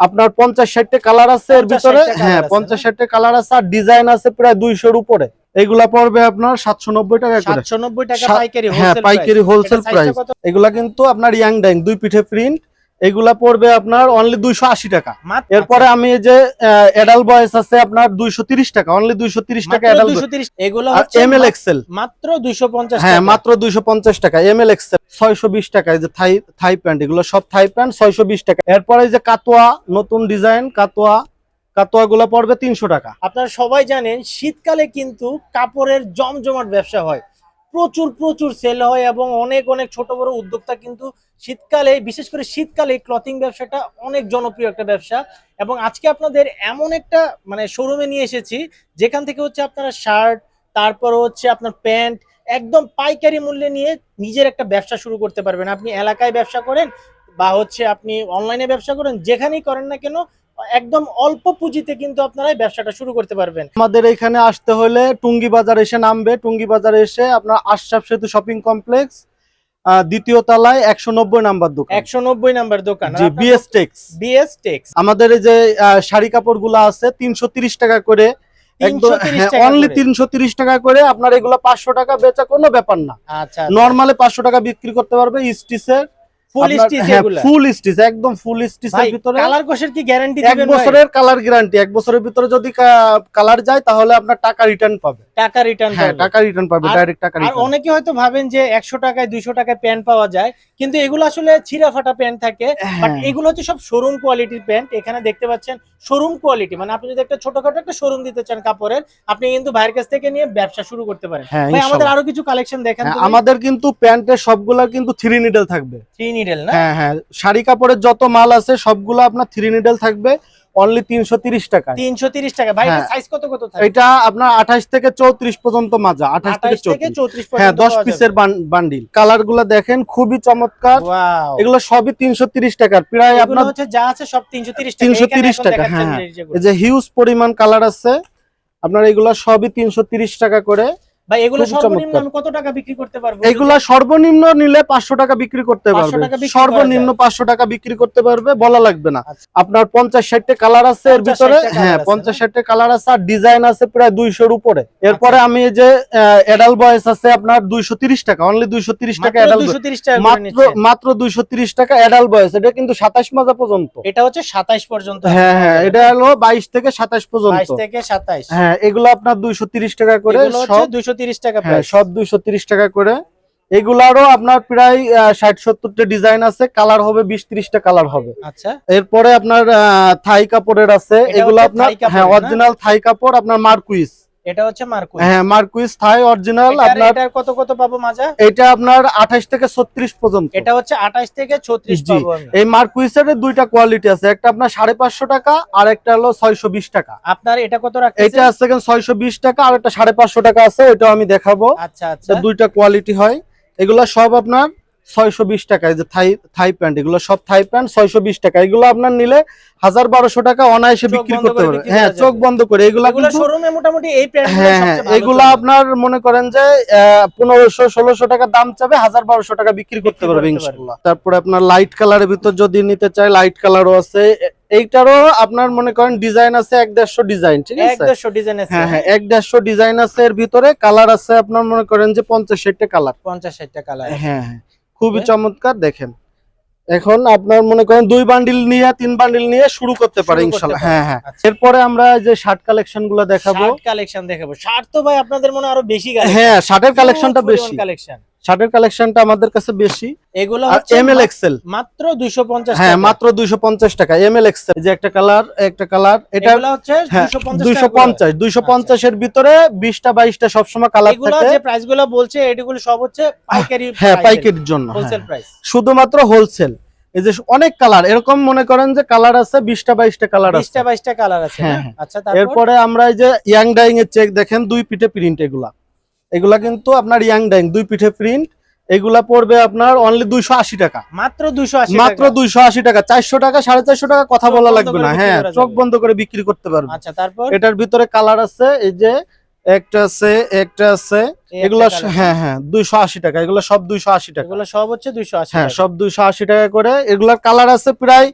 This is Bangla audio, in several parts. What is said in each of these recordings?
আপনার পঞ্চাশ ষাটটা কালার আছে এর ভিতরে? হ্যাঁ পঞ্চাশ ষাটটা কালার আছে আর ডিজাইন আছে প্রায় দুইশোর উপরে। এগুলা পড়বে আপনার সাতশো নব্বই টাকা সাতশো নব্বই টাকা পাইকারি হ্যাঁ পাইকারি হোলসেল টা প্রাইস এগুলা কিন্তু আপনার ইয়াং ডাইং দুই পিঠে প্রিন্ট এগুলা পড়বে আপনার অনলি দুইশো আশি টাকা। এরপরে আমি যে এডাল বয়স আছে আপনার দুইশো তিরিশ টাকা। অনলি দুইশো তিরিশ টাকা এডাল এগুলো এম এল এক্সেল মাত্র 250 হ্যাঁ মাত্র দুইশো পঞ্চাশ টাকা এম এল এক্সেল ছয়শো বিশ টাকা, এই যে থাই থাই প্যান্ট, এগুলো সব থাই প্যান্ট, ছয়শো বিশ টাকা। এরপরে যে কাতোয়া, নতুন ডিজাইন, কাতোয়া কাতোয়া গুলা পড়বে তিনশো টাকা। আপনারা সবাই জানেন, শীতকালে কিন্তু কাপড়ের জমজমাট ব্যবসা হয়। প্রচুর প্রচুর সেল হয় এবং অনেক অনেক ছোট, বড় উদ্যোক্তা কিন্তু শীতকালে, বিশেষ করে শীতকালে ক্লথিং ব্যবসাটা অনেক জনপ্রিয় একটা ব্যবসা। এবং আজকে আপনাদের এমন একটা মানে শোরুমে নিয়ে এসেছি, যেখান থেকে হচ্ছে আপনারা শার্ট তারপর হচ্ছে আপনার প্যান্ট একদম পাইকারি মূল্যে নিয়ে নিজের একটা ব্যবসা শুরু করতে পারবেন। আপনি এলাকায় ব্যবসা করেন বা হচ্ছে আপনি অনলাইনে ব্যবসা করেন যেখানেই করেন না কেন একদম অল্প পুঁজিতে কিন্তু আপনারা ব্যবসাটা শুরু করতে পারবেন। আমাদের এখানে আসতে হলে টুঙ্গি বাজার এসে নামবে। টুঙ্গি বাজারে এসে আপনার আশরাফ সেতু শপিং কমপ্লেক্স দ্বিতীয় তলায় একশো নব্বই নাম্বার দোকান। একশো নব্বই নাম্বার দোকান। বিএস টেক্স বিএস টেক্স আমাদের যে শাড়ি কাপড়গুলো আছে তিনশো তিরিশ টাকা করে একদম অনলি তিনশো তিরিশ টাকা করে আপনার এগুলো পাঁচশো টাকা বেচা কোনো ব্যাপার না। নর্মালে পাঁচশো টাকা বিক্রি করতে পারবে স্টিচের ফুল স্টিচ ফুল স্টিচ একদম ফুল স্টিচের ভিতরে। কালার কোষের কি গ্যারান্টি দিবেন ভাই? বছরের কালার গ্যারান্টি এক বছরের ভিতরে যদি কালার যায় তাহলে আপনার টাকা রিটার্ন পাবে। টাকা রিটার্ন হ্যাঁ টাকা রিটার্ন পাবে ডাইরেক্ট টাকা আর অনেকে হয়তো ভাবেন যে একশো টাকায় দুইশো টাকায় প্যান্ট পাওয়া যায় কিন্তু এগুলো আসলে ছিঁড়া ফাটা প্যান্ট থাকে। বাট হ্যাঁ। এগুলো হচ্ছে সব শোরুম কোয়ালিটির প্যান্ট এখানে দেখতে পাচ্ছেন শোরুম কোয়ালিটি মানে আপনি যদি একটা ছোটখাটো একটা শোরুম দিতে চান কাপড়ের আপনি কিন্তু ভাইয়ের কাছ থেকে নিয়ে ব্যবসা শুরু করতে পারেন। হ্যাঁ ভাই আমাদের আরও কিছু কালেকশন দেখেন হ্যাঁ, আমাদের কিন্তু প্যান্টের সবগুলা কিন্তু থ্রি নিডেল থাকবে। থ্রি নিডেল না? হ্যাঁ হ্যাঁ। শাড়ি কাপড়ের যত মাল আছে সবগুলো আপনার থ্রি নিডেল থাকবে। অনলি তিনশো তিরিশ টাকা। তিনশো তিরিশ টাকা। ভাই হ্যাঁ। সাইজ কত কত থাকে এটা আপনার আঠাশ থেকে চৌত্রিশ পর্যন্ত মাজা। আঠাশ থেকে আঠাশ থেকে চৌত্রিশ। হ্যাঁ পর্যন্ত দশ পাওয়া পিসের বান্ডিল। কালারগুলা দেখেন খুবই চমৎকার। এগুলো সবই তিনশো তিরিশ টাকার। প্রায় আপনার হচ্ছে যা আছে সব তিনশো তিরিশ টাকা। 330 টাকা, হ্যাঁ, এই যে হিউজ পরিমাণ কালার আছে আপনার এগুলা সবই তিনশো তিরিশ টাকা করে। ভাই এগুলো সর্বনিম্ন আমি কত টাকা বিক্রি করতে পারব? এগুলা সর্বনিম্ন নিলে পাঁচশো টাকা বিক্রি করতে পারবে। সর্বনিম্ন পাঁচশো টাকা বিক্রি করতে পারবে বলা লাগবে না। আচ্ছা। আপনার পঞ্চাশ ষাটটা কালার আছে এর ভিতরে। হ্যাঁ colour আছে, পঞ্চাশ না? ষাটটা কালার আছে আর ডিজাইন আছে প্রায় দুইশোর উপরে। এরপরে আমি এই যে এডাল বয়স আছে আপনার দুইশো তিরিশ টাকা। অনলি দুইশো তিরিশ টাকা মাত্র এডাল 230 টাকা মাত্র মাত্র দুইশো তিরিশ টাকা এডাল বয়স এটা কিন্তু সাতাশ মাজা পর্যন্ত। এটা হচ্ছে 27 পর্যন্ত। হ্যাঁ হ্যাঁ এটা হলো বাইশ থেকে সাতাশ পর্যন্ত। 22 থেকে 27 হ্যাঁ এগুলো আপনার দুইশো তিরিশ টাকা করে সব 230 টাকা হ্যাঁ সব দুইশো তিরিশ টাকা করে। এগুলারও আপনার প্রায় ষাট সত্তরটা ডিজাইন আছে কালার হবে বিশ ত্রিশটা কালার হবে। আচ্ছা। এরপরে আপনার থাই কাপড়ের আছে এগুলো আপনার হ্যাঁ অরিজিনাল থাই কাপড় আপনার মার্কুইস। এটা হচ্ছে মার্কুই হ্যাঁ মার্কুইস থাই অরিজিনাল আপনার এটার কত কত পাবো মাজা এটা আপনার আঠাশ থেকে ছত্রিশ পর্যন্ত। এটা হচ্ছে 28 থেকে 36 জি। পাবো এই মার্কুইসের দুইটা কোয়ালিটি আছে একটা আপনার সাড়ে পাঁচশো টাকা আর একটা হলো ছয়শো বিশ টাকা। আপনার এটা কত এটা রাখতেছেন আছে ছয়শো বিশ টাকা আর একটা সাড়ে পাঁচশো টাকা আছে ওইটাও আমি দেখাবো। আচ্ছা আচ্ছা। দুইটা কোয়ালিটি হয়। এগুলো সব আপনার ছয়শো বিশ টাকা যে থাই থাই প্যান্ট এগুলো সব থাই প্যান্ট ছয়শো বিশ টাকা। এগুলো আপনার নিলে হাজার বারোশো টাকা অনায়াসে বিক্রি করতে করে হ্যাঁ চোখ বন্ধ করে। এগুলা শোরুমে মোটামুটি এই হ্যাঁ হ্যাঁ এগুলা আপনার মনে করেন যে পনেরোশো ষোলোশো টাকা দাম চাবে হাজার বারোশো টাকা বিক্রি করতে পারবে ইনশাল্লাহ। তারপরে আপনার লাইট কালারের ভিতর যদি নিতে চায় লাইট কালারও আছে। এইটারও আপনার মনে করেন ডিজাইন আছে এক দেড়শো ডিজাইন ঠিক আছে? 150 ডিজাইন হ্যাঁ হ্যাঁ এক দেড়শো ডিজাইন আছে এর ভিতরে। কালার আছে আপনার মনে করেন যে পঞ্চাশ ষাটটা কালার 50 60 টা কালার হ্যাঁ হ্যাঁ। খুবই চমৎকার দেখেন। এখন আপনার মনে করেন দুই বান্ডিল নিয়ে তিন বান্ডিল নিয়ে শুরু করতে পারে ইনশাল্লাহ। হ্যাঁ হ্যাঁ। আচ্ছা। এরপরে আমরা যে শার্ট কালেকশনগুলো দেখাবো কালেকশন দেখাবো। শার্ট তো ভাই আপনাদের মনে হয় আরও বেশি হ্যাঁ শার্টের কালেকশনটা বেশি। কালেকশন। শার্টের কালেকশনটা আমাদের কাছে বেশি। এগুলো হচ্ছে এম এল এক্সেল মাত্র 250 হ্যাঁ মাত্র দুইশো পঞ্চাশ টাকা। এম এল এক্সেল যে একটা কালার একটা কালার এটা হচ্ছে হ্যাঁ 250 দুইশো টাকা করে। পঞ্চাশ দুইশো পঞ্চাশের ভিতরে বিশটা বাইশটা সবসময় কালার এগুলো যে প্রাইসগুলো বলছে এগুলো সব হচ্ছে পাইকারি হ্যাঁ পাইকারির জন্য হ্যাঁ। হোলসেল প্রাইস শুধুমাত্র হোলসেল এই যে অনেক কালার এরকম মনে করেন যে কালার আছে বিশটা বাইশটা কালার আছে। 20টা 22টা কালার আছে হ্যাঁ, হ্যাঁ। আচ্ছা তারপর? এরপরে আমরা এই যে ইয়াং ডাইং এর চেক দেখেন দুই পিঠে প্রিন্ট এগুলা। এগুলা কিন্তু আপনার ইয়াং ডাইং দুই পিঠে প্রিন্ট। এগুলা পড়বে আপনার অনলি দুইশো আশি টাকা। মাত্র 280 মাত্র দুইশো আশি টাকা চারশো টাকা সাড়ে চারশো টাকা কথা বলা লাগবে না। হ্যাঁ চোখ বন্ধ করে বিক্রি করতে পারবে। আচ্ছা তারপর? এটার ভিতরে কালার আছে এই যে একটা আছে একটা আছে। এগুলো হ্যাঁ হ্যাঁ দুইশো আশি টাকা এগুলো সব দুইশো আশি টাকা। এগুলো সব হচ্ছে 280 হ্যাঁ সব দুইশো আশি টাকা করে। এগুলার কালার আছে প্রায়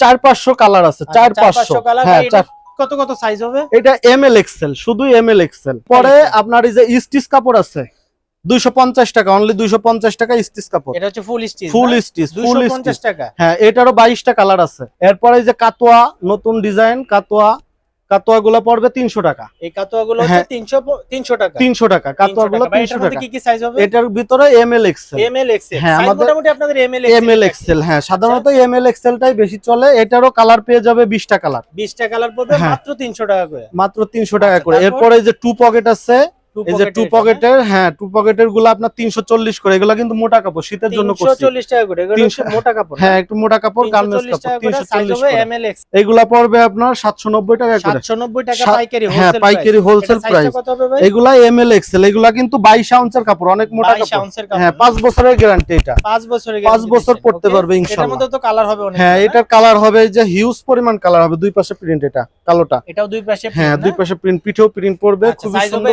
চার পাঁচশো কালার আছে আচ্ছা, চার পাঁচশো। হ্যাঁ চার কত কত সাইজ হবে? এটা এম এল এক্সেল শুধু এম এল এক্সেল পরে। আপনার এই যে স্টিচ কাপড় আছে দুইশো পঞ্চাশ টাকা অনলি দুইশো পঞ্চাশ টাকা স্টিচ কাপড়। এটা হচ্ছে full stitch full stitch full stitch টাকা। হ্যাঁ এটারও বাইশটা কালার আছে। এরপরে এই যে কাতোয়া নতুন ডিজাইন কাতোয়া কাতোয়া গুলো পড়বে তিনশো টাকা। এই কাতোয়াগুলো হচ্ছে হ্যাঁ। তিনশো তিনশো টাকা। তিনশো টাকা কাতোয়া 300 টাকা। কি কি সাইজ হবে? এটার ভিতরে M L XL M L XL হ্যাঁ, মোটামুটি আপনাদের M L M L XL হ্যাঁ সাধারণত এম এল এক্সেলটাই বেশি চলে। এটারও কালার পেয়ে যাবে বিশটা কালার বিশটা কালার পড়বে হ্যাঁ। মাত্র তিনশো টাকা করে। মাত্র তিনশো টাকা আচ্ছা, করে। এরপরে যে টু পকেট আছে এই যে টু পকেটের হ্যাঁ? টু পকেটেরগুলো আপনার তিনশো চল্লিশ করে। এগুলো কিন্তু মোটা কাপড় শীতের জন্য করছি। চল্লিশ টাকা করে এগুলো মোটা কাপড় হ্যাঁ একটু মোটা কাপড় গার্মেন্টস কাপড় এক্স এগুলা পড়বে আপনার টাকা করে। টাকা হ্যাঁ পাইকারি হোলসেল প্রাইস এগুলা এক্সেল এগুলা কিন্তু আউন্সের কাপড় অনেক মোটা কাপড়। হ্যাঁ বছরের গ্যারান্টি এটা। বছরের বছর পড়তে? পারবে এটার মধ্যে তো কালার হবে অনেক হ্যাঁ এটার কালার হবে যে হিউজ পরিমাণ কালার হবে। দুই পাশে প্রিন্ট এটা কালোটা। এটাও দুই পাশে হ্যাঁ দুই পাশে প্রিন্ট পিঠেও প্রিন্ট পড়বে আচ্ছা, সুন্দর।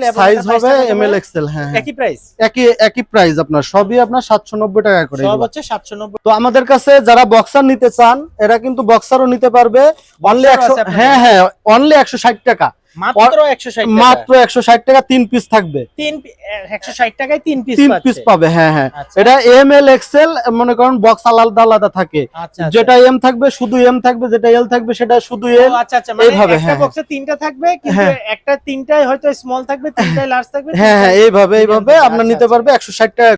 এক্সেল সাইজ হবে এম এল? এক্সেল হ্যাঁ হ্যাঁ। একই প্রাইস একই একই প্রাইস আপনার সবই আপনার সাতশো নব্বই টাকা করে সব হচ্ছে সাতশো নব্বই। তো আমাদের কাছে যারা বক্সার নিতে চান এরা কিন্তু বক্সারও নিতে পারবে। অনলি Boxer ও একশো আছে আপনাদের হ্যাঁ হ্যাঁ অনলি একশো ষাট টাকা। মাত্র একশো ষাট মাত্র একশো ষাট টাকা তিন পিস থাকবে। তিন টাকায় পিস তিন পিস পাবে হ্যাঁ হ্যাঁ। এটা এম এল এক্সেল মনে করেন বক্স আলাদা আলাদা থাকে। আচ্ছা যেটা এম থাকবে শুধু এম থাকবে যেটা এল থাকবে সেটা শুধু এল আচ্ছা আচ্ছা মানে একটা হ্যাঁ, বক্সে তিনটা থাকবে কিন্তু হ্যাঁ। একটা তিনটায় হয়তো স্মল থাকবে তিনটায় লার্জ থাকবে হ্যাঁ হ্যাঁ এইভাবে এইভাবে। আপনার আচ্ছা, নিতে আচ্ছা। পারবে একশো ষাট টাকা